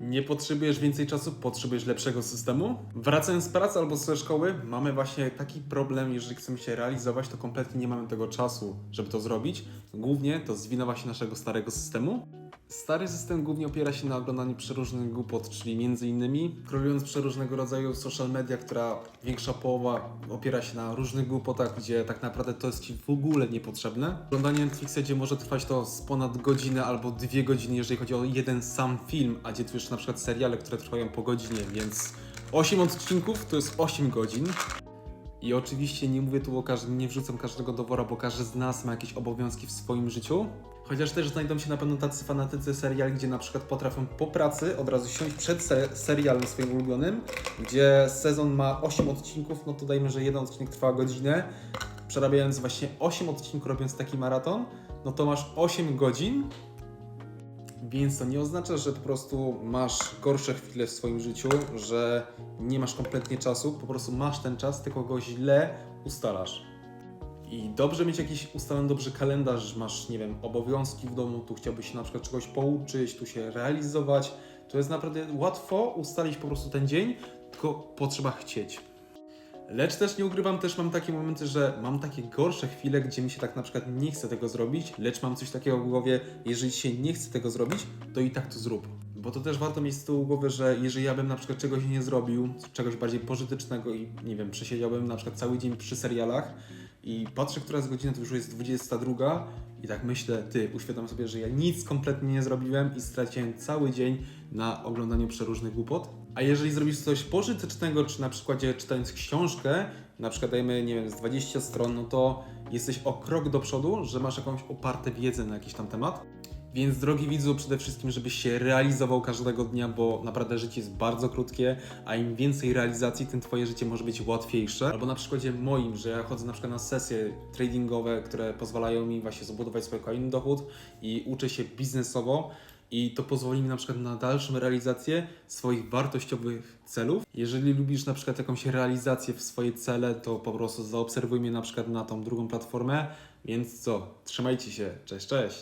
Nie potrzebujesz więcej czasu, potrzebujesz lepszego systemu? Wracając z pracy albo ze szkoły, mamy właśnie taki problem, jeżeli chcemy się realizować, to kompletnie nie mamy tego czasu, żeby to zrobić. Głównie to z winy właśnie naszego starego systemu. Stary system głównie opiera się na oglądaniu przeróżnych głupot, czyli między innymi krolując przeróżnego rodzaju social media, która większa połowa opiera się na różnych głupotach, gdzie tak naprawdę to jest Ci w ogóle niepotrzebne. Oglądanie Netflixa, gdzie może trwać to z ponad godzinę albo dwie godziny, jeżeli chodzi o jeden sam film, a gdzie tu jeszcze na przykład seriale, które trwają po godzinie, więc 8 odcinków to jest 8 godzin. I oczywiście nie mówię tu o każdym, nie wrzucam każdego do wora, bo każdy z nas ma jakieś obowiązki w swoim życiu. Chociaż też znajdą się na pewno tacy fanatycy seriali, gdzie na przykład potrafią po pracy od razu siąść przed se serialem swoim ulubionym, gdzie sezon ma 8 odcinków, no to dajmy, że jeden odcinek trwa godzinę. Przerabiając właśnie 8 odcinków, robiąc taki maraton, no to masz 8 godzin, więc to nie oznacza, że po prostu masz gorsze chwile w swoim życiu, że nie masz kompletnie czasu, po prostu masz ten czas, tylko go źle ustalasz. I dobrze mieć jakiś ustalony dobrze kalendarz, masz, nie wiem, obowiązki w domu, tu chciałbyś się na przykład czegoś pouczyć, tu się realizować. To jest naprawdę łatwo ustalić po prostu ten dzień, tylko potrzeba chcieć. Lecz też nie ukrywam, też mam takie momenty, że mam takie gorsze chwile, gdzie mi się tak na przykład nie chce tego zrobić, lecz mam coś takiego w głowie, jeżeli się nie chce tego zrobić, to i tak to zrób. Bo to też warto mieć z tyłu głowy, że jeżeli ja bym na przykład czegoś nie zrobił, czegoś bardziej pożytecznego i nie wiem, przesiedziałbym na przykład cały dzień przy serialach i patrzę, która jest godzina, to już jest 22 i tak myślę, ty, uświadam sobie, że ja nic kompletnie nie zrobiłem i straciłem cały dzień na oglądaniu przeróżnych głupot. A jeżeli zrobisz coś pożytecznego, czy na przykładzie czytając książkę, na przykład dajmy, nie wiem, z 20 stron, no to jesteś o krok do przodu, że masz jakąś oparte wiedzę na jakiś tam temat. Więc drogi widzu, przede wszystkim, żebyś się realizował każdego dnia, bo naprawdę życie jest bardzo krótkie, a im więcej realizacji, tym twoje życie może być łatwiejsze. Albo na przykładzie moim, że ja chodzę na przykład na sesje tradingowe, które pozwalają mi właśnie zbudować swój kolejny dochód i uczę się biznesowo. I to pozwoli mi na przykład na dalszą realizację swoich wartościowych celów. Jeżeli lubisz na przykład jakąś realizację w swoje cele, to po prostu zaobserwuj mnie na przykład na tą drugą platformę. Więc co, trzymajcie się, cześć, cześć!